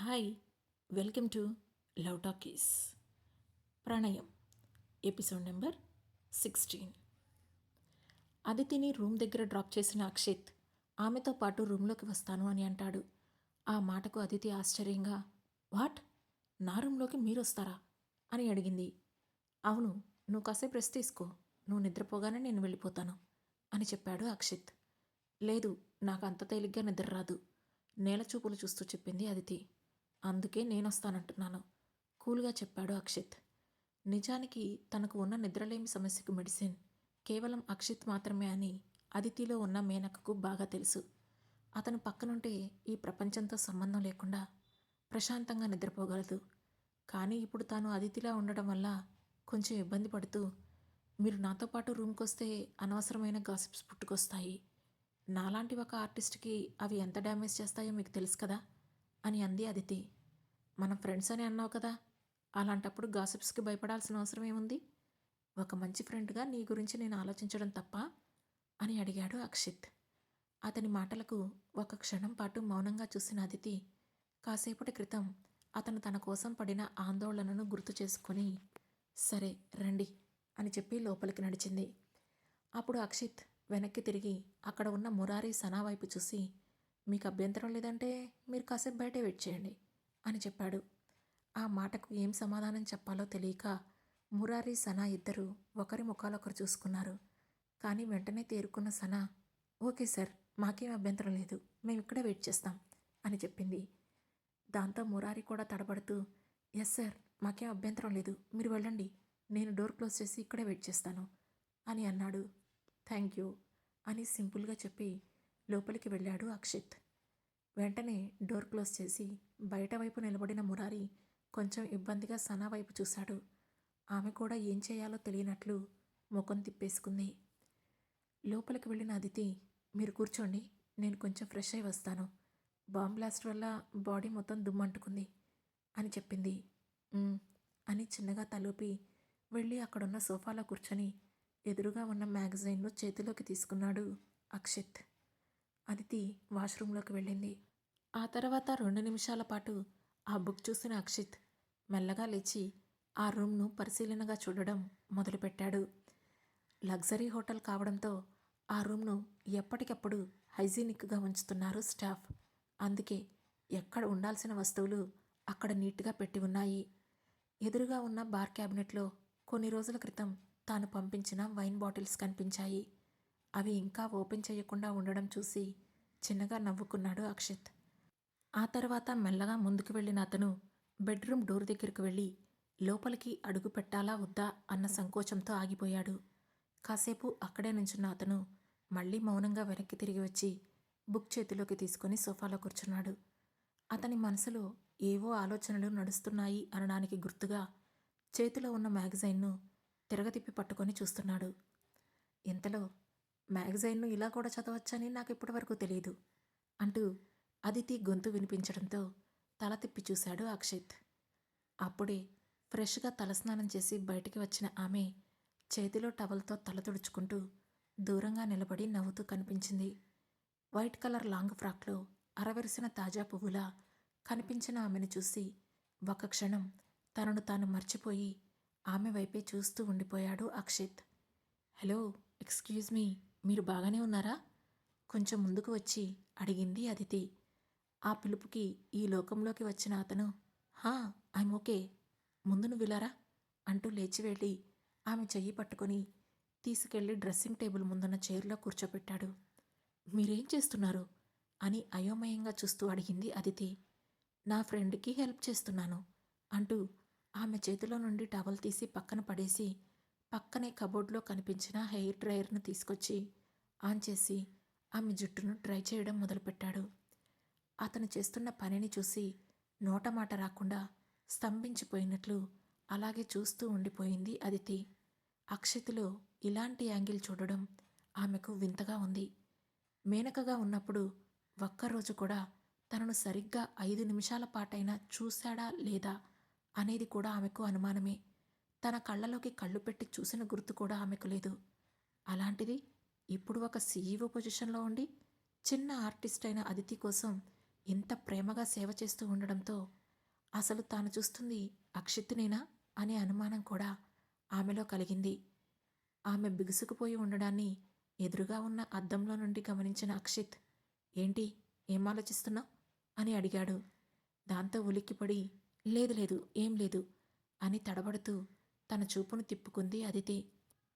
Hi welcome to love talkies. ప్రణయం episode number sixteen. అదితిని room దగ్గర డ్రాప్ చేసిన అక్షిత్ ఆమెతో పాటు రూమ్లోకి వస్తాను అని అంటాడు. ఆ మాటకు అదితి ఆశ్చర్యంగా వాట్? నా రూమ్లోకి మీరు వస్తారా అని అడిగింది. అవును నువ్వు కాసేపు రెస్ట్ తీసుకో. నువ్వు నిద్రపోగానే నేను వెళ్ళిపోతాను అని చెప్పాడు అక్షిత్. లేదు నాకు అంత తేలిగ్గా నిద్ర రాదు నేల చూపులు చూస్తూ చెప్పింది అదితి. అందుకే నేనొస్తానంటున్నాను. కూల్గా చెప్పాడు అక్షిత్. నిజానికి తనకు ఉన్న నిద్రలేమి సమస్యకు మెడిసిన్. కేవలం అక్షిత్ మాత్రమే అని అదితిలో ఉన్న మేనకకు బాగా తెలుసు. అతను పక్కనుంటే ఈ ప్రపంచంతో సంబంధం లేకుండా ప్రశాంతంగా నిద్రపోగలదు. కానీ ఇప్పుడు తాను అదితిలా ఉండడం వల్ల కొంచెం ఇబ్బంది పడుతూ మీరు నాతో పాటు రూమ్కి వస్తే అనవసరమైన గాసిప్స్ పుట్టుకొస్తాయి. నాలాంటి ఒక ఆర్టిస్ట్కి అవి ఎంత డ్యామేజ్ చేస్తాయో మీకు తెలుసు కదా? అని అంది అదితి. మనం ఫ్రెండ్స్ అని అన్నావు కదా అలాంటప్పుడు గాసిప్స్కి భయపడాల్సిన అవసరం ఏముంది? ఒక మంచి ఫ్రెండ్గా నీ గురించి నేను ఆలోచించడం తప్ప? అని అడిగాడు అక్షిత్. అతని మాటలకు ఒక క్షణం పాటు మౌనంగా చూసిన అదితి కాసేపటి క్రితం అతను తన కోసం పడిన ఆందోళనను గుర్తు చేసుకొని సరే రండి అని చెప్పి లోపలికి నడిచింది. అప్పుడు అక్షిత్ వెనక్కి తిరిగి అక్కడ ఉన్న మురారి సనా వైపు చూసి మీకు అభ్యంతరం లేదంటే మీరు కాసేపు బయటే వెయిట్ చేయండి అని చెప్పాడు. ఆ మాటకు ఏం సమాధానం చెప్పాలో తెలియక మురారి సనా ఇద్దరు ఒకరి ముఖాలొకరు చూసుకున్నారు. కానీ వెంటనే తేరుకున్న సనా ఓకే సార్ మాకేం అభ్యంతరం లేదు మేము ఇక్కడే వెయిట్ చేస్తాం అని చెప్పింది. దాంతో మురారి కూడా తడబడుతూ ఎస్ సార్ మాకేం అభ్యంతరం లేదు మీరు వెళ్ళండి నేను డోర్ క్లోజ్ చేసి ఇక్కడే వెయిట్ చేస్తాను అని అన్నాడు. థ్యాంక్ యూ అని సింపుల్గా చెప్పి లోపలికి వెళ్ళాడు అక్షిత్. వెంటనే డోర్ క్లోజ్ చేసి బయట వైపు నిలబడిన మురారి కొంచెం ఇబ్బందిగా సనా వైపు చూశాడు. ఆమె కూడా ఏం చేయాలో తెలియనట్లు ముఖం తిప్పేసుకుంది. లోపలికి వెళ్ళిన అదితి మీరు కూర్చోండి నేను కొంచెం ఫ్రెష్ అయి వస్తాను. బాంబ్ బ్లాస్ట్ వల్ల బాడీ మొత్తం దుమ్మంటుకుంది అని చెప్పింది. అని చిన్నగా తలూపి వెళ్ళి అక్కడున్న సోఫాలో కూర్చొని ఎదురుగా ఉన్న మ్యాగజైన్ను చేతిలోకి తీసుకున్నాడు అక్షిత్. అదితి వాష్రూంలోకి వెళ్ళింది. ఆ తర్వాత రెండు నిమిషాల పాటు ఆ బుక్ చూసిన అక్షిత్ మెల్లగా లేచి ఆ రూమ్ను పరిశీలనగా చూడడం మొదలుపెట్టాడు. లగ్జరీ హోటల్ కావడంతో ఆ రూమ్ను ఎప్పటికప్పుడు హైజీనిక్గా ఉంచుతున్నారు స్టాఫ్. అందుకే ఎక్కడ ఉండాల్సిన వస్తువులు అక్కడ నీట్గా పెట్టి ఉన్నాయి. ఎదురుగా ఉన్న బార్ క్యాబినెట్లో కొన్ని రోజుల క్రితం తాను పంపించిన వైన్ బాటిల్స్ కనిపించాయి. అవి ఇంకా ఓపెన్ చేయకుండా ఉండడం చూసి చిన్నగా నవ్వుకున్నాడు అక్షిత్. ఆ తర్వాత మెల్లగా ముందుకు వెళ్ళిన అతను బెడ్రూమ్ డోర్ దగ్గరికి వెళ్ళి లోపలికి అడుగు పెట్టాలా వద్దా అన్న సంకోచంతో ఆగిపోయాడు. కాసేపు అక్కడే నుంచున్న అతను మళ్ళీ మౌనంగా వెనక్కి తిరిగి వచ్చి బుక్ చేతిలోకి తీసుకొని సోఫాలో కూర్చున్నాడు. అతని మనసులో ఏవో ఆలోచనలు నడుస్తున్నాయి అనడానికి గుర్తుగా చేతిలో ఉన్న మ్యాగజైన్ను తిరగతిప్పి పట్టుకొని చూస్తున్నాడు. ఇంతలో మ్యాగజైన్ను ఇలా కూడా చదవచ్చని నాకు ఇప్పటివరకు తెలియదు అంటూ అదితి గొంతు వినిపించడంతో తల తిప్పి చూశాడు అక్షిత్. అప్పుడే ఫ్రెష్గా తలస్నానం చేసి బయటికి వచ్చిన ఆమె చేతిలో టవల్తో తల తుడుచుకుంటూ దూరంగా నిలబడి నవ్వుతూ కనిపించింది. వైట్ కలర్ లాంగ్ ఫ్రాక్లో అరవెరిసిన తాజా పువ్వులా కనిపించిన ఆమెను చూసి ఒక క్షణం తనను తాను మర్చిపోయి ఆమె వైపే చూస్తూ ఉండిపోయాడు అక్షిత్. హలో ఎక్స్క్యూజ్ మీ మీరు బాగానే ఉన్నారా? కొంచెం ముందుకు వచ్చి అడిగింది అదితి. ఆ పిలుపుకి ఈ లోకంలోకి వచ్చిన అతను హా ఐమ్ ఓకే. ముందు నువ్విలారా అంటూ లేచి వెళ్ళి ఆమె చెయ్యి పట్టుకొని తీసుకెళ్ళి డ్రెస్సింగ్ టేబుల్ ముందున్న చైర్లో కూర్చోబెట్టాడు మీరేం చేస్తున్నారు? అని అయోమయంగా చూస్తూ అడిగింది అదితి. నా ఫ్రెండ్కి హెల్ప్ చేస్తున్నాను అంటూ ఆమె చేతిలో నుండి టవల్ తీసి పక్కన పడేసి పక్కనే కబోర్డ్లో కనిపించిన హెయిర్ డ్రయర్ను తీసుకొచ్చి ఆన్ చేసి ఆమె జుట్టును ట్రై చేయడం మొదలుపెట్టాడు. అతను చేస్తున్న పనిని చూసి నోటమాట రాకుండా స్తంభించిపోయినట్లు అలాగే చూస్తూ ఉండిపోయింది అదితి. అక్షతిలో ఇలాంటి యాంగిల్ చూడడం ఆమెకు వింతగా ఉంది. మేనకగా ఉన్నప్పుడు ఒక్కరోజు కూడా తనను సరిగ్గా ఐదు నిమిషాల పాటైనా చూశాడా లేదా అనేది కూడా ఆమెకు అనుమానమే. తన కళ్ళలోకి కళ్ళు పెట్టి చూసిన గుర్తు కూడా ఆమెకు లేదు. అలాంటిది ఇప్పుడు ఒక సీఈఓ పొజిషన్లో ఉండి చిన్న ఆర్టిస్ట్ అయిన అదితి కోసం ఇంత ప్రేమగా సేవ చేస్తూ ఉండడంతో అసలు తాను చూస్తుంది అక్షిత్నేనా అనే అనుమానం కూడా ఆమెలో కలిగింది. ఆమె బిగుసుకుపోయి ఉండడాన్ని ఎదురుగా ఉన్న అద్దంలో నుండి గమనించిన అక్షిత్ ఏంటి? ఏం ఆలోచిస్తున్నావు? అని అడిగాడు. దాంతో ఉలిక్కిపడి లేదు లేదు ఏం లేదు అని తడబడుతూ తన చూపును తిప్పుకుంది అదితి.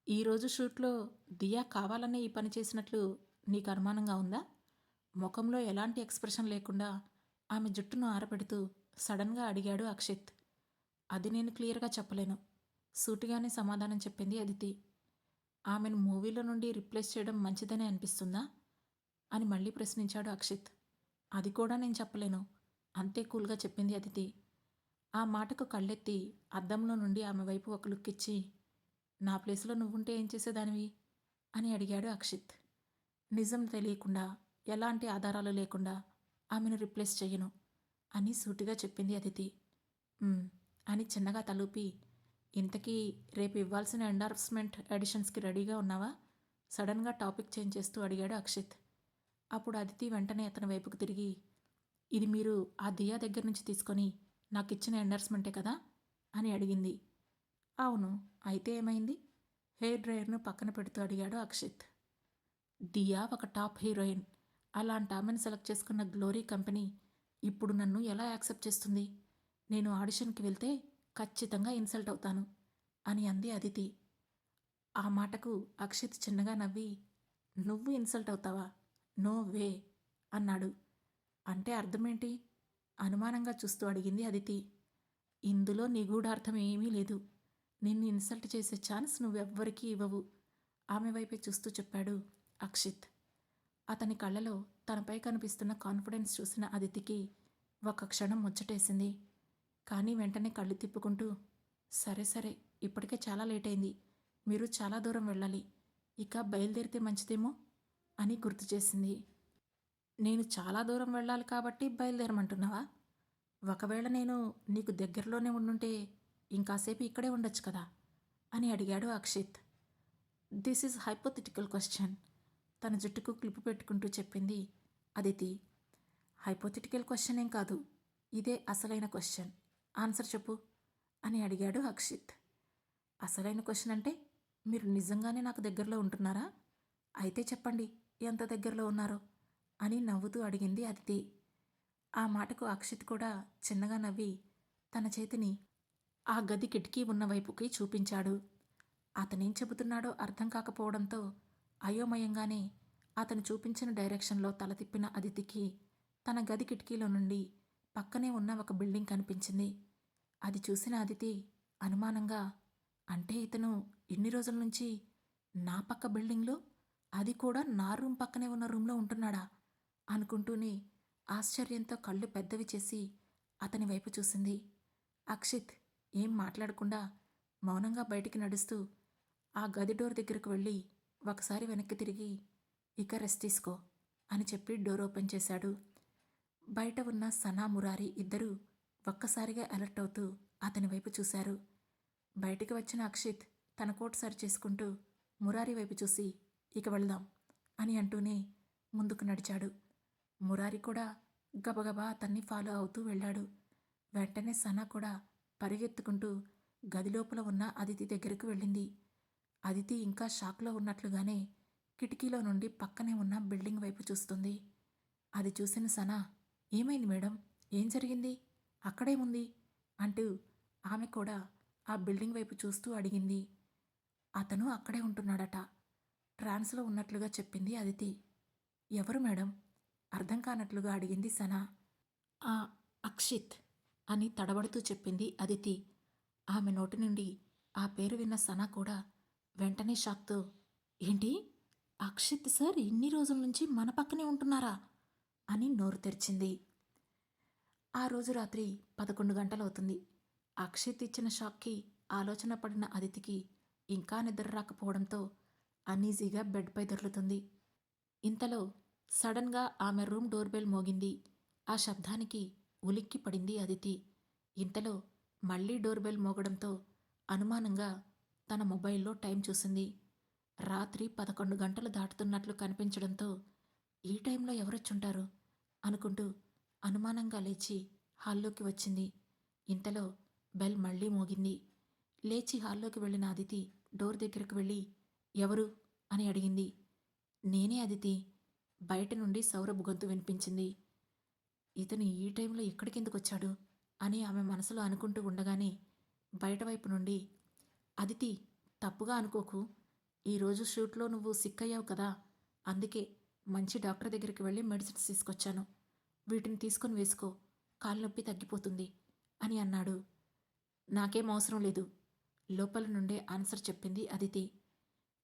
ఈరోజు షూట్లో దియా కావాలనే ఈ పని చేసినట్లు నీకు అనుమానంగా ఉందా? ముఖంలో ఎలాంటి ఎక్స్ప్రెషన్ లేకుండా ఆమె జుట్టును ఆరపెడుతూ సడన్గా అడిగాడు అక్షిత్. అది నేను క్లియర్గా చెప్పలేను. సూటిగానే సమాధానం చెప్పింది అదితి. ఆమెను మూవీలో నుండి రిప్లేస్ చేయడం మంచిదనే అనిపిస్తుందా? అని మళ్ళీ ప్రశ్నించాడు అక్షిత్. అది కూడా నేను చెప్పలేను. అంతే కూల్గా చెప్పింది అదితి. ఆ మాటకు కళ్ళెత్తి అద్దంలో నుండి ఆమె వైపు ఒక లుక్ ఇచ్చి నా ప్లేస్లో నువ్వుంటే ఏం చేసేదానివి? అని అడిగాడు అక్షిత్. నిజం తెలియకుండా ఎలాంటి ఆధారాలు లేకుండా ఆమెను రిప్లేస్ చేయను అని సూటిగా చెప్పింది అదితి. అని చిన్నగా తలూపి ఇంతకీ రేపు ఇవ్వాల్సిన ఎండార్స్మెంట్ ఎడిషన్స్కి రెడీగా ఉన్నావా? సడన్గా టాపిక్ చేంజ్ చేస్తూ అడిగాడు అక్షిత్. అప్పుడు అదితి వెంటనే అతని వైపుకు తిరిగి ఇది మీరు ఆ దియా దగ్గర నుంచి తీసుకొని నాకు ఇచ్చిన ఎండార్స్మెంటే కదా? అని అడిగింది. అవును అయితే ఏమైంది? హెయిర్ డ్రైయర్ను పక్కన పెడుతూ అడిగాడు అక్షిత్. దియా ఒక టాప్ హీరోయిన్. అలాంటి ఆమెను సెలెక్ట్ చేసుకున్న గ్లోరీ కంపెనీ ఇప్పుడు నన్ను ఎలా యాక్సెప్ట్ చేస్తుంది? నేను ఆడిషన్కి వెళ్తే ఖచ్చితంగా ఇన్సల్ట్ అవుతాను అని అంది అదితి. ఆ మాటకు అక్షిత్ చిన్నగా నవ్వి నువ్వు ఇన్సల్ట్ అవుతావా? నో వే అన్నాడు. అంటే అర్థమేంటి? అనుమానంగా చూస్తూ అడిగింది అదితి. ఇందులో నిగూఢార్థం ఏమీ లేదు. నిన్ను ఇన్సల్ట్ చేసే ఛాన్స్ నువ్వెవ్వరికీ ఇవ్వవు. ఆమె వైపే చూస్తూ చెప్పాడు అక్షిత్. అతని కళ్ళలో తనపై కనిపిస్తున్న కాన్ఫిడెన్స్ చూసిన అదితికి ఒక క్షణం ముచ్చటేసింది. కానీ వెంటనే కళ్ళు తిప్పుకుంటూ సరే సరే ఇప్పటికే చాలా లేట్ అయింది మీరు చాలా దూరం వెళ్ళాలి. ఇక బయలుదేరితే మంచిదేమో అని గుర్తు చేసింది. నేను చాలా దూరం వెళ్ళాలి కాబట్టి బయలుదేరమంటున్నావా? ఒకవేళ నేను నీకు దగ్గరలోనే ఉండుంటే ఇంకాసేపు ఇక్కడే ఉండొచ్చు కదా? అని అడిగాడు Akshith. This is hypothetical question తన జుట్టుకు క్లిప్ పెట్టుకుంటూ చెప్పింది అదితి. హైపోథెటికల్ క్వశ్చన్ ఏం కాదు. ఇదే అసలైన క్వశ్చన్ ఆన్సర్ చెప్పు అని అడిగాడు అక్షిత్. అసలైన క్వశ్చన్ అంటే మీరు నిజంగానే నాకు దగ్గరలో ఉంటున్నారా? అయితే చెప్పండి ఎంత దగ్గరలో ఉన్నారో అని నవ్వుతూ అడిగింది అదితి. ఆ మాటకు అక్షిత్ కూడా చిన్నగా నవ్వి తన చేతిని ఆ గది కిటికీ ఉన్నవైపుకి చూపించాడు. అతనేం చెబుతున్నాడో అర్థం కాకపోవడంతో అయోమయంగానే అతను చూపించిన డైరెక్షన్లో తల తిప్పిన అదితికి తన గది కిటికీలో నుండి పక్కనే ఉన్న ఒక బిల్డింగ్ కనిపించింది. అది చూసిన అదితి అనుమానంగా అంటే ఇతను ఇన్ని రోజుల నుంచి నా పక్క బిల్డింగ్లో? అది కూడా నా రూమ్ పక్కనే ఉన్న రూమ్లో ఉంటున్నాడా? అనుకుంటూనే ఆశ్చర్యంతో కళ్ళు పెద్దవి చేసి అతని వైపు చూసింది. అక్షిత్ ఏం మాట్లాడకుండా మౌనంగా బయటికి నడుస్తూ ఆ గది డోర్ దగ్గరకు వెళ్ళి ఒకసారి వెనక్కి తిరిగి ఇక రెస్ట్ తీసుకో అని చెప్పి డోర్ ఓపెన్ చేశాడు. బయట ఉన్న సనా మురారి ఇద్దరూ ఒక్కసారిగా అలర్ట్ అవుతూ అతని వైపు చూశారు. బయటికి వచ్చిన అక్షిత్ తన కోట్ సరి చేసుకుంటూ మురారి వైపు చూసి ఇక వెళ్దాం అని అంటూనే ముందుకు నడిచాడు. మురారి కూడా గబగబా అతన్ని ఫాలో అవుతూ వెళ్ళాడు. వెంటనే సనా కూడా పరిగెత్తుకుంటూ గది లోపల ఉన్న అదితి దగ్గరకు వెళ్ళింది. అదితి ఇంకా షాక్లో ఉన్నట్లుగానే కిటికీలో నుండి పక్కనే ఉన్న బిల్డింగ్ వైపు చూస్తుంది. అది చూసిన సనా ఏమైంది మేడం? ఏం జరిగింది? అక్కడేముంది? అంటూ ఆమె కూడా ఆ బిల్డింగ్ వైపు చూస్తూ అడిగింది. అతను అక్కడే ఉంటున్నాడట. ట్రాన్స్లో ఉన్నట్లుగా చెప్పింది అదితి. ఎవరు మేడం? అర్థం కానట్లుగా అడిగింది సనా. ఆ అక్షిత్. అని తడబడుతూ చెప్పింది అదితి. ఆమె నోటి నుండి ఆ పేరు విన్న సనా కూడా వెంటనే షాక్తో ఏంటి? అక్షిత్ సార్ ఇన్ని రోజుల నుంచి మన పక్కనే ఉంటున్నారా? అని నోరు తెరిచింది. ఆ రోజు రాత్రి పదకొండు గంటలవుతుంది. అక్షిత్ ఇచ్చిన షాక్కి ఆలోచన పడిన అదితికి ఇంకా నిద్ర రాకపోవడంతో అనీజీగా బెడ్పై దొర్లుతుంది. ఇంతలో సడన్గా ఆమె రూమ్ డోర్ బెల్ మోగింది. ఆ శబ్దానికి ఉలిక్కి పడింది అదితి. ఇంతలో మళ్ళీ డోర్ బెల్ మోగడంతో అనుమానంగా తన మొబైల్లో టైం చూసింది. రాత్రి పదకొండు గంటలు దాటుతున్నట్లు కనిపించడంతో ఈ టైంలో ఎవరొచ్చుంటారు? అనుకుంటూ అనుమానంగా లేచి హాల్లోకి వచ్చింది. ఇంతలో బెల్ మళ్ళీ మోగింది. లేచి హాల్లోకి వెళ్ళిన అదితి డోర్ దగ్గరకు వెళ్ళి ఎవరు? అని అడిగింది. నేనే అదితి. బయట నుండి సౌరభ్ గొంతు వినిపించింది. ఇతను ఈ టైంలో ఎక్కడికెందుకు వచ్చాడు అని ఆమె మనసులో అనుకుంటూ ఉండగానే బయట వైపు నుండి అదితి తప్పుగా అనుకోకు. ఈరోజు షూట్లో నువ్వు సిక్ అయ్యావు కదా. అందుకే మంచి డాక్టర్ దగ్గరికి వెళ్ళి మెడిసిన్స్ తీసుకొచ్చాను. వీటిని తీసుకొని వేసుకో. కాలు నొప్పి తగ్గిపోతుంది అని అన్నాడు. నాకేం అవసరం లేదు. లోపల నుండే ఆన్సర్ చెప్పింది అదితి.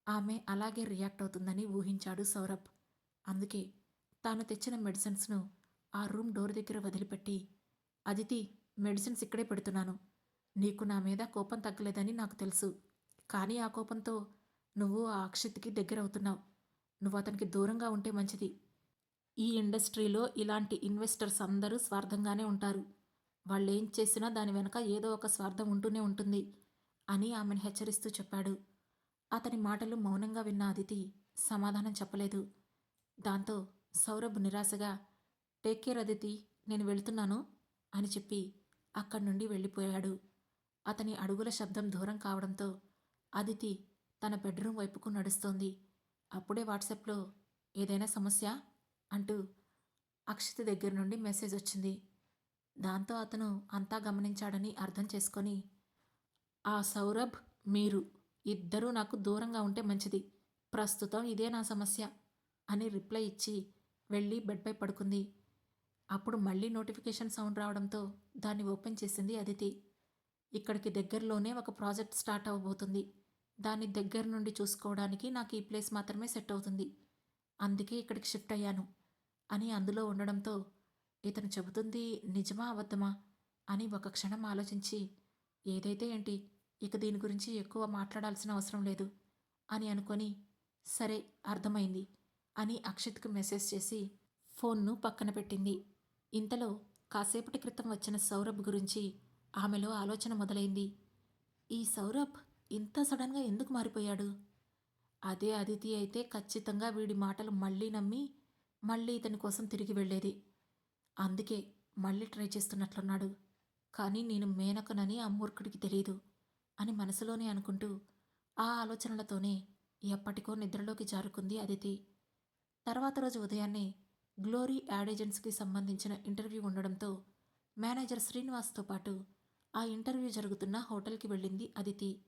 ఆమె అలాగే రియాక్ట్ అవుతుందని ఊహించాడు సౌరభ్. అందుకే తాను తెచ్చిన మెడిసిన్స్ను ఆ రూమ్ డోర్ దగ్గర వదిలిపెట్టి అదితి మెడిసిన్స్ ఇక్కడే పెడుతున్నాను. నీకు నా మీద కోపం తగ్గలేదని నాకు తెలుసు. కానీ ఆ కోపంతో నువ్వు ఆ అక్షిత్కి దగ్గరవుతున్నావు. నువ్వు అతనికి దూరంగా ఉంటే మంచిది. ఈ ఇండస్ట్రీలో ఇలాంటి ఇన్వెస్టర్స్ అందరూ స్వార్థంగానే ఉంటారు. వాళ్ళు ఏం చేసినా దాని వెనక ఏదో ఒక స్వార్థం ఉంటూనే ఉంటుంది అని ఆమెను హెచ్చరిస్తూ చెప్పాడు. అతని మాటలు మౌనంగా విన్న అదితి సమాధానం చెప్పలేదు. దాంతో సౌరభ్ నిరాశగా టేక్ కేర్ అదితి నేను వెళ్తున్నాను అని చెప్పి అక్కడి నుండి వెళ్ళిపోయాడు. అతని అడుగుల శబ్దం దూరం కావడంతో అదితి తన బెడ్రూమ్ వైపుకు నడుస్తోంది. అప్పుడే వాట్సాప్లో ఏదైనా సమస్య? అంటూ అక్షిత్ దగ్గర నుండి మెసేజ్ వచ్చింది. దాంతో అతను అంతా గమనించాడని అర్థం చేసుకొని ఆ సౌరభ్ మీరు ఇద్దరూ నాకు దూరంగా ఉంటే మంచిది. ప్రస్తుతం ఇదే నా సమస్య అని రిప్లై ఇచ్చి వెళ్ళి బెడ్పై పడుకుంది. అప్పుడు మళ్ళీ నోటిఫికేషన్ సౌండ్ రావడంతో దాన్ని ఓపెన్ చేసింది అదితి. ఇక్కడికి దగ్గరలోనే ఒక ప్రాజెక్ట్ స్టార్ట్ అవ్వబోతుంది దాన్ని దగ్గర నుండి చూసుకోవడానికి నాకు ఈ ప్లేస్ మాత్రమే సెట్ అవుతుంది. అందుకే ఇక్కడికి షిఫ్ట్ అయ్యాను. అని అందులో ఉండడంతో ఇతను చెబుతుంది నిజమా అబద్ధమా? అని ఒక క్షణం ఆలోచించి ఏదైతే ఏంటి ఇక దీని గురించి ఎక్కువ మాట్లాడాల్సిన అవసరం లేదు అని అనుకొని సరే అర్థమైంది అని అక్షిత్కు మెసేజ్ చేసి ఫోన్ను పక్కన పెట్టింది. ఇంతలో కాసేపటి క్రితం వచ్చిన సౌరభ్ గురించి ఆమెలో ఆలోచన మొదలైంది. ఈ సౌరభ్ ఇంత సడన్గా ఎందుకు మారిపోయాడు? అదే అదితి అయితే ఖచ్చితంగా వీడి మాటలు మళ్ళీ నమ్మి మళ్ళీ ఇతని కోసం తిరిగి వెళ్ళేది. అందుకే మళ్ళీ ట్రై చేస్తున్నట్లున్నాడు. కానీ నేను మేనకనని ఆ మూర్ఖుడికి తెలియదు అని మనసులోనే అనుకుంటూ ఆ ఆలోచనలతోనే ఎప్పటికో నిద్రలోకి జారుకుంది అదితి. తర్వాత రోజు ఉదయాన్నే గ్లోరీ యాడ్ ఏజెన్సీకి సంబంధించిన ఇంటర్వ్యూ ఉండడంతో మేనేజర్ శ్రీనివాస్తో పాటు ఆ ఇంటర్వ్యూ జరుగుతున్న హోటల్కి వెళ్ళింది అదితి.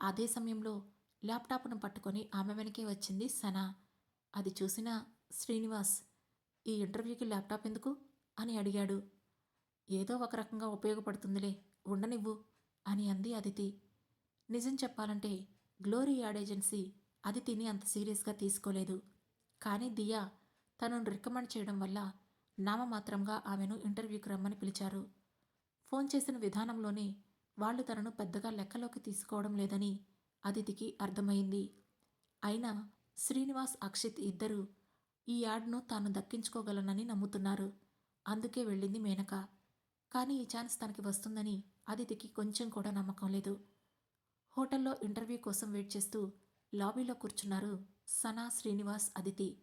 అదే సమయంలో ల్యాప్టాప్ను పట్టుకొని ఆమె వెనకే వచ్చింది సనా. అది చూసిన శ్రీనివాస్ ఈ ఇంటర్వ్యూకి ల్యాప్టాప్ ఎందుకు? అని అడిగాడు. ఏదో ఒక రకంగా ఉపయోగపడుతుందిలే ఉండనివ్వు అని అంది అదితి. నిజం చెప్పాలంటే గ్లోరీ యాడ్ ఏజెన్సీ అదితిని అంత సీరియస్గా తీసుకోలేదు. కానీ దియా తనను రికమెండ్ చేయడం వల్ల నామమాత్రంగా ఆమెను ఇంటర్వ్యూకి రమ్మని పిలిచారు. ఫోన్ చేసిన విధానంలోనే వాళ్ళు తనను పెద్దగా లెక్కలోకి తీసుకోవడం లేదని అదితికి అర్థమైంది. అయినా శ్రీనివాస్ అక్షిత్ ఇద్దరూ ఈ యాడ్ను తాను దక్కించుకోగలనని నమ్ముతున్నారు. అందుకే వెళ్ళింది మేనక. కానీ ఈ ఛాన్స్ తనకి వస్తుందని అదితికి కొంచెం కూడా నమ్మకం లేదు. హోటల్లో ఇంటర్వ్యూ కోసం వెయిట్ చేస్తూ లాబీలో కూర్చున్నారు సనా శ్రీనివాస్ అదితి.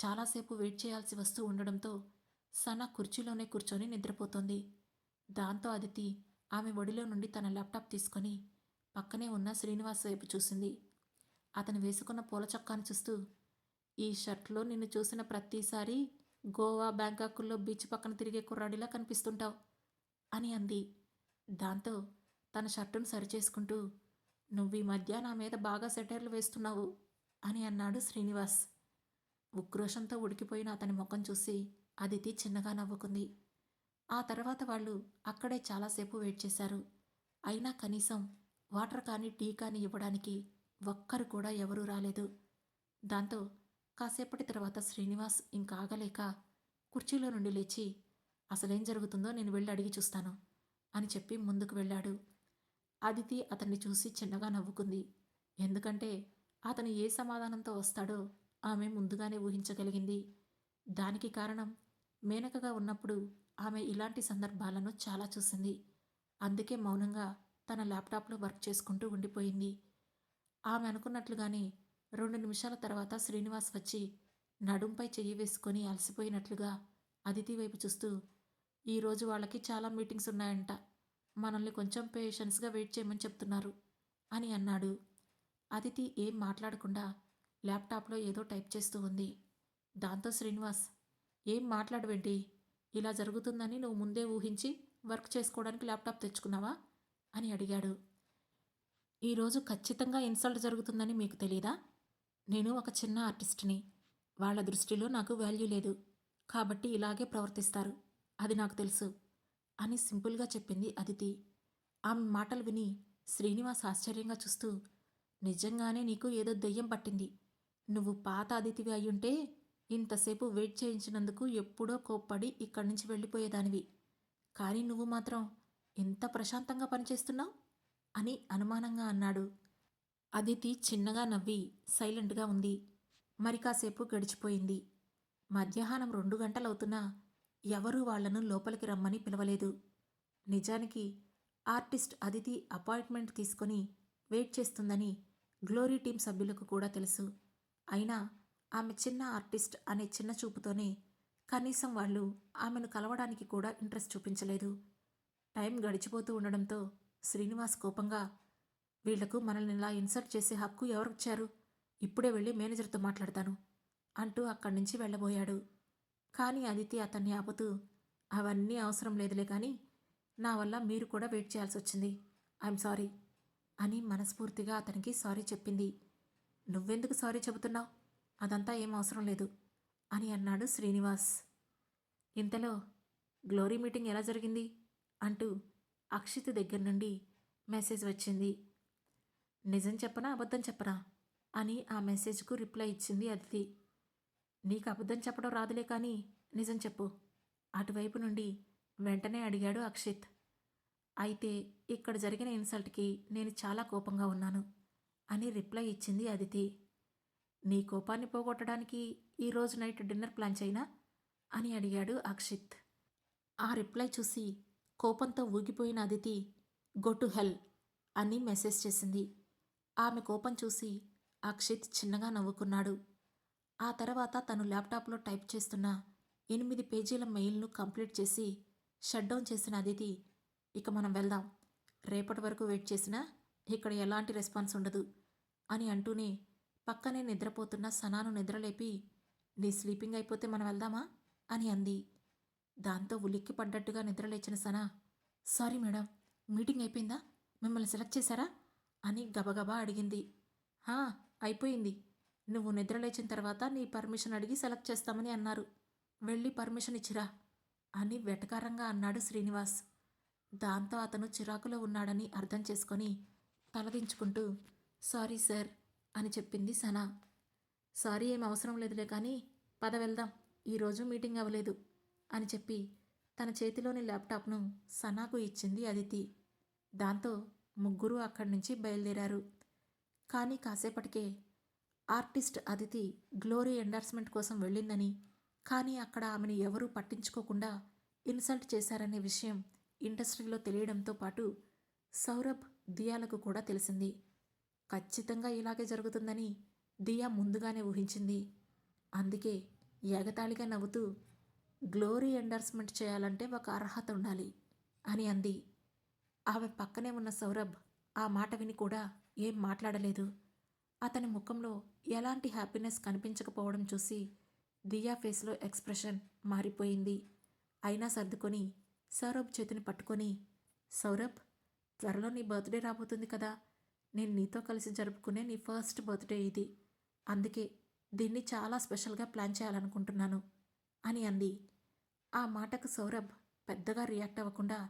చాలాసేపు వెయిట్ చేయాల్సి వస్తూ ఉండడంతో సనా కుర్చీలోనే కూర్చొని నిద్రపోతోంది. దాంతో అదితి ఆమె ఒడిలో నుండి తన ల్యాప్టాప్ తీసుకొని పక్కనే ఉన్న శ్రీనివాస్ వైపు చూసింది. అతను వేసుకున్న పూల చొక్కాను చూస్తూ ఈ షర్ట్లో నిన్ను చూసిన ప్రతిసారి గోవా బ్యాంకాకుల్లో బీచ్ పక్కన తిరిగే కుర్రాడిలా కనిపిస్తుంటావు అని అంది. దాంతో తన షర్టును సరిచేసుకుంటూ నువ్వు ఈ మధ్య నా మీద బాగా సెటైర్లు వేస్తున్నావు అని అన్నాడు శ్రీనివాస్. ఉక్రోషంతో ఉడికిపోయిన అతని ముఖం చూసి అదితి చిన్నగా నవ్వుకుంది. ఆ తర్వాత వాళ్ళు అక్కడే చాలాసేపు వెయిట్ చేశారు. అయినా కనీసం వాటర్ కానీ టీ కానీ ఇవ్వడానికి ఒక్కరు కూడా ఎవరూ రాలేదు. దాంతో కాసేపటి తర్వాత శ్రీనివాస్ ఇంకా ఆగలేక కుర్చీలో నుండి లేచి అసలేం జరుగుతుందో నేను వెళ్ళి అడిగి చూస్తాను అని చెప్పి ముందుకు వెళ్ళాడు. అదితి అతన్ని చూసి చిన్నగా నవ్వుకుంది. ఎందుకంటే అతను ఏ సమాధానంతో వస్తాడో ఆమె ముందుగానే ఊహించగలిగింది. దానికి కారణం మేనకగా ఉన్నప్పుడు ఆమె ఇలాంటి సందర్భాలను చాలా చూసింది. అందుకే మౌనంగా తన ల్యాప్టాప్లో వర్క్ చేసుకుంటూ ఉండిపోయింది. ఆమె అనుకున్నట్లుగానే రెండు నిమిషాల తర్వాత శ్రీనివాస్ వచ్చి నడుంపై చెయ్యి వేసుకొని అలసిపోయినట్లుగా అదితి వైపు చూస్తూ ఈరోజు వాళ్ళకి చాలా మీటింగ్స్ ఉన్నాయంట. మనల్ని కొంచెం పేషెన్స్గా వెయిట్ చేయమని చెప్తున్నారు అని అన్నాడు. అదితి ఏం మాట్లాడకుండా ల్యాప్టాప్లో ఏదో టైప్ చేస్తూ ఉంది. దాంతో శ్రీనివాస్ ఏం మాట్లాడవేంటి? ఇలా జరుగుతుందని నువ్వు ముందే ఊహించి వర్క్ చేసుకోవడానికి ల్యాప్టాప్ తెచ్చుకున్నావా? అని అడిగాడు. ఈరోజు ఖచ్చితంగా ఇన్సల్ట్ జరుగుతుందని మీకు తెలియదా నేను ఒక చిన్న ఆర్టిస్ట్ని. వాళ్ళ దృష్టిలో నాకు వాల్యూ లేదు. కాబట్టి ఇలాగే ప్రవర్తిస్తారు. అది నాకు తెలుసు అని సింపుల్గా చెప్పింది అదితి. ఆమె మాటలు విని శ్రీనివాస్ ఆశ్చర్యంగా చూస్తూ నిజంగానే నీకు ఏదో దెయ్యం పట్టింది. నువ్వు పాత అదితివి అయ్యుంటే ఇంతసేపు వెయిట్ చేయించినందుకు ఎప్పుడో కోప్పడి ఇక్కడి నుంచి వెళ్ళిపోయేదానివి. కానీ నువ్వు మాత్రం ఎంత ప్రశాంతంగా పనిచేస్తున్నావు? అని అనుమానంగా అన్నాడు. అదితి చిన్నగా నవ్వి సైలెంట్గా ఉంది. మరి కాసేపు గడిచిపోయింది. మధ్యాహ్నం రెండు గంటలవుతున్నా ఎవరూ వాళ్ళను లోపలికి రమ్మని పిలవలేదు. నిజానికి ఆర్టిస్ట్ అదితి అపాయింట్మెంట్ తీసుకొని వెయిట్ చేస్తుందని గ్లోరీ టీం సభ్యులకు కూడా తెలుసు. అయినా ఆమె చిన్న ఆర్టిస్ట్ అనే చిన్న చూపుతోనే కనీసం వాళ్ళు ఆమెను కలవడానికి కూడా ఇంట్రెస్ట్ చూపించలేదు. టైం గడిచిపోతూ ఉండడంతో శ్రీనివాస్ కోపంగా వీళ్ళకు మనల్ని ఇలా ఇన్సర్ట్ చేసే హక్కు ఎవరిచ్చారు? ఇప్పుడే వెళ్ళి మేనేజర్తో మాట్లాడతాను అంటూ అక్కడి నుంచి వెళ్ళబోయాడు. కానీ అదితి అతన్ని ఆపుతూ అవన్నీ అవసరం లేదులే కానీ నా వల్ల మీరు కూడా వెయిట్ చేయాల్సి వచ్చింది ఐఎమ్ సారీ అని మనస్ఫూర్తిగా అతనికి సారీ చెప్పింది. నువ్వెందుకు సారీ చెబుతున్నావు? అదంతా ఏం అవసరం లేదు అని అన్నాడు శ్రీనివాస్. ఇంతలో గ్లోరీ మీటింగ్ ఎలా జరిగింది? అంటూ అక్షిత్ దగ్గర నుండి మెసేజ్ వచ్చింది. నిజం చెప్పనా అబద్ధం చెప్పనా? అని ఆ మెసేజ్కు రిప్లై ఇచ్చింది అదితి. నీకు అబద్ధం చెప్పడం రాదులే కానీ నిజం చెప్పు. అటువైపు నుండి వెంటనే అడిగాడు అక్షిత్. అయితే ఇక్కడ జరిగిన ఇన్సల్ట్కి నేను చాలా కోపంగా ఉన్నాను. అని రిప్లై ఇచ్చింది అదితి. నీ కోపాన్ని పోగొట్టడానికి ఈరోజు నైట్ డిన్నర్ ప్లాన్ చేయనా? అని అడిగాడు అక్షిత్. ఆ రిప్లై చూసి కోపంతో ఊగిపోయిన అదితి గో టు హెల్ అని మెసేజ్ చేసింది. ఆమె కోపం చూసి అక్షిత్ చిన్నగా నవ్వుకున్నాడు. ఆ తర్వాత తను ల్యాప్టాప్లో టైప్ చేస్తున్న ఎనిమిది పేజీల మెయిల్ను కంప్లీట్ చేసి షట్ డౌన్ చేసిన అదితి ఇక మనం వెళ్దాం. రేపటి వరకు వెయిట్ చేసినా ఇక్కడ ఎలాంటి రెస్పాన్స్ ఉండదు అని అంటూనే పక్కనే నిద్రపోతున్న సనాను నిద్రలేపి నీ స్లీపింగ్ అయిపోతే మనం వెళ్దామా? అని అంది. దాంతో ఉలిక్కి పడ్డట్టుగా నిద్రలేచిన సనా సారీ మేడం మీటింగ్ అయిపోయిందా? మిమ్మల్ని సెలెక్ట్ చేశారా? అని గబగబా అడిగింది. హా అయిపోయింది. నువ్వు నిద్రలేచిన తర్వాత నీ పర్మిషన్ అడిగి సెలెక్ట్ చేస్తామని అన్నారు. వెళ్ళి పర్మిషన్ ఇచ్చిరా అని వెటకారంగా అన్నాడు శ్రీనివాస్. దాంతో అతను చిరాకులో ఉన్నాడని అర్థం చేసుకొని తలదించుకుంటూ సారీ సార్ అని చెప్పింది సనా. సారీ ఏం అవసరం లేదులే కానీ పద వెళ్దాం ఈరోజు మీటింగ్ అవ్వలేదు అని చెప్పి తన చేతిలోని ల్యాప్టాప్ను సనాకు ఇచ్చింది అదితి. దాంతో ముగ్గురు అక్కడి నుంచి బయలుదేరారు. కానీ కాసేపటికే ఆర్టిస్ట్ అదితి గ్లోరీ ఎండార్స్మెంట్ కోసం వెళ్ళిందని కానీ అక్కడ ఆమెను ఎవరూ పట్టించుకోకుండా ఇన్సల్ట్ చేశారనే విషయం ఇండస్ట్రీలో తెలియడంతో పాటు సౌరభ్ దియాలకు కూడా తెలిసింది. ఖచ్చితంగా ఇలాగే జరుగుతుందని దియా ముందుగానే ఊహించింది. అందుకే ఏగతాళిగా నవ్వుతూ గ్లోరీ ఎండర్స్మెంట్ చేయాలంటే ఒక అర్హత ఉండాలి అని అంది. ఆమె పక్కనే ఉన్న సౌరభ్ ఆ మాట విని కూడా ఏం మాట్లాడలేదు. అతని ముఖంలో ఎలాంటి హ్యాపీనెస్ కనిపించకపోవడం చూసి దియా ఫేస్లో ఎక్స్ప్రెషన్ మారిపోయింది. అయినా సర్దుకొని సౌరభ్ చేతిని పట్టుకొని సౌరభ్ త్వరలో నీ బర్త్డే రాబోతుంది కదా. నేను నీతో కలిసి జరుపుకునే నీ ఫస్ట్ బర్త్డే ఇది. అందుకే దీన్ని చాలా స్పెషల్గా ప్లాన్ చేయాలనుకుంటున్నాను అని అంది. ఆ మాటకు సౌరభ్ పెద్దగా రియాక్ట్ అవ్వకుండా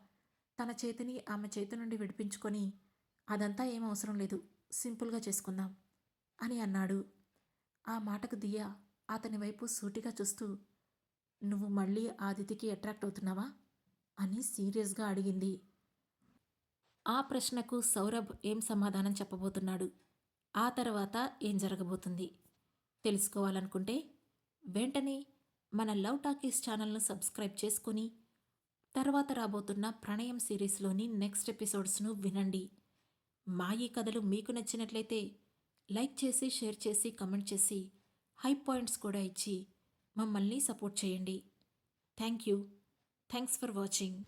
తన చేతిని ఆమె చేతి నుండి విడిపించుకొని అదంతా ఏం అవసరం లేదు సింపుల్గా చేసుకుందాం అని అన్నాడు. ఆ మాటకు దియా అతని వైపు సూటిగా చూస్తూ నువ్వు మళ్ళీ ఆదితికి అట్రాక్ట్ అవుతున్నావా? అని సీరియస్గా అడిగింది. ఆ ప్రశ్నకు సౌరభ్ ఏం సమాధానం చెప్పబోతున్నాడు? ఆ తర్వాత ఏం జరగబోతుంది? తెలుసుకోవాలనుకుంటే వెంటనే మన లవ్ టాకీస్ ఛానల్ను సబ్స్క్రైబ్ చేసుకొని తర్వాత రాబోతున్న ప్రణయం సిరీస్లోని నెక్స్ట్ ఎపిసోడ్స్ను వినండి. మా ఈ కథలు మీకు నచ్చినట్లయితే లైక్ చేసి షేర్ చేసి కమెంట్ చేసి హై పాయింట్స్ కూడా ఇచ్చి మమ్మల్ని సపోర్ట్ చేయండి. Thank you. Thanks for watching.